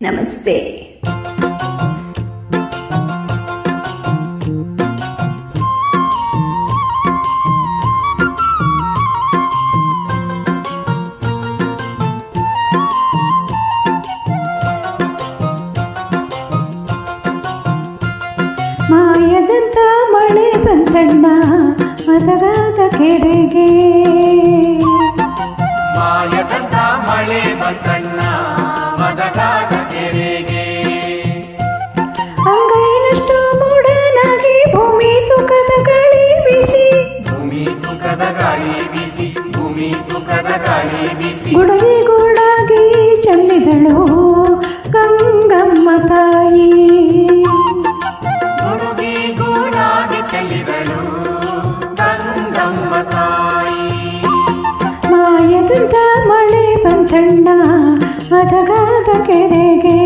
నమస్తే ಮಾಯದಂತ ಮಳೆ ಬಂದಣ್ಣ ಮದರಾದ ಕೆರೆಗೆ ಮಾಯದಂತ ಮಳೆ ಬಂದಣ್ಣ ಗುಡವಿ ಗುಡಾಗಿ ಚೆಲ್ಲಿದಳು ಗಂಗಮ್ಮ ತಾಯಿ. ಗುಡುಗಿ ಗಂಗಮ್ಮ ತಾಯಿ. ಮಾಯದಿಂದ ಮಳೆ ಬಂದಣ್ಣ ಅದಗಾದ ಕೆರೆಗೆ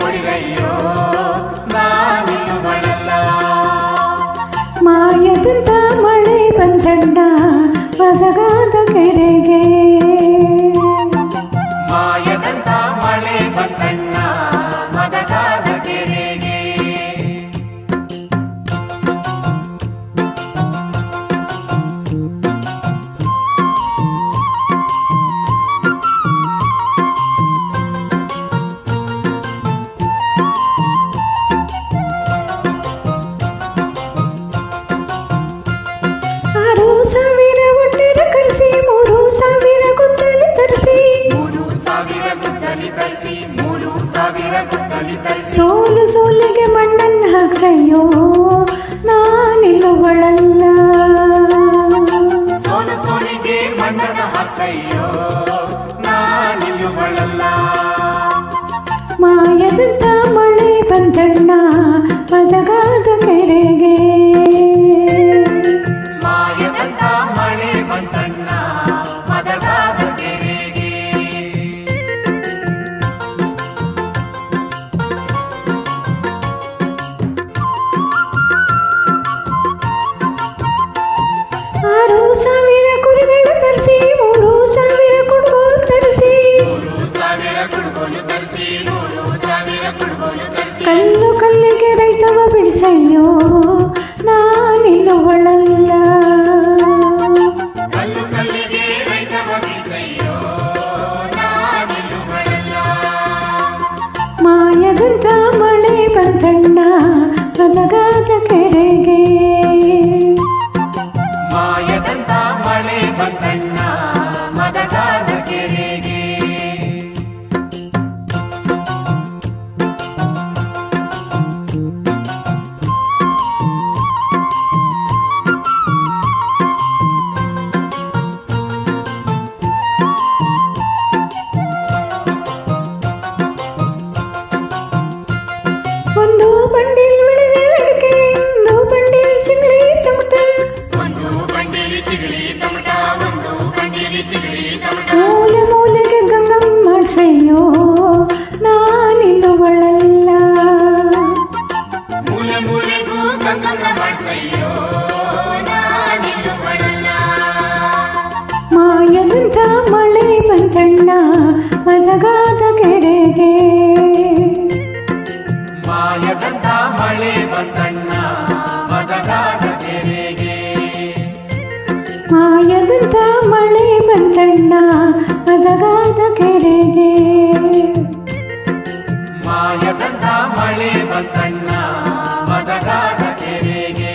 ಕೊಡಿಗಯ್ಯೋ ನಾನಿನ್ನು ಬಳಲ್ಲ ಮಾಯದಿಂದ ಮಳೆ ಬಂದಂಡ ಬದಗ No. ಕಣ್ಣ ನನಗಾದ ಕೆರೆಗೆ ಮದಗಾದ ಕೆರೆಗೆ. ಮಾಯದಂತ ಮಳೆ ಬಂದಣ್ಣ ಮದಗಾದ ಕೆರೆಗೆ. ಮಾಯದಂತ ಮಳೆ ಬಂದಣ್ಣ ಮದಗಾದ ಕೆರೆಗೆ. ಮಾಯದಂತ ಮಳೆ ಬಂದಣ್ಣ ಮದಗಾದ ಕೆರೆಗೆ.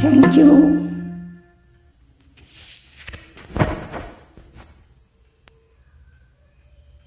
Thank you.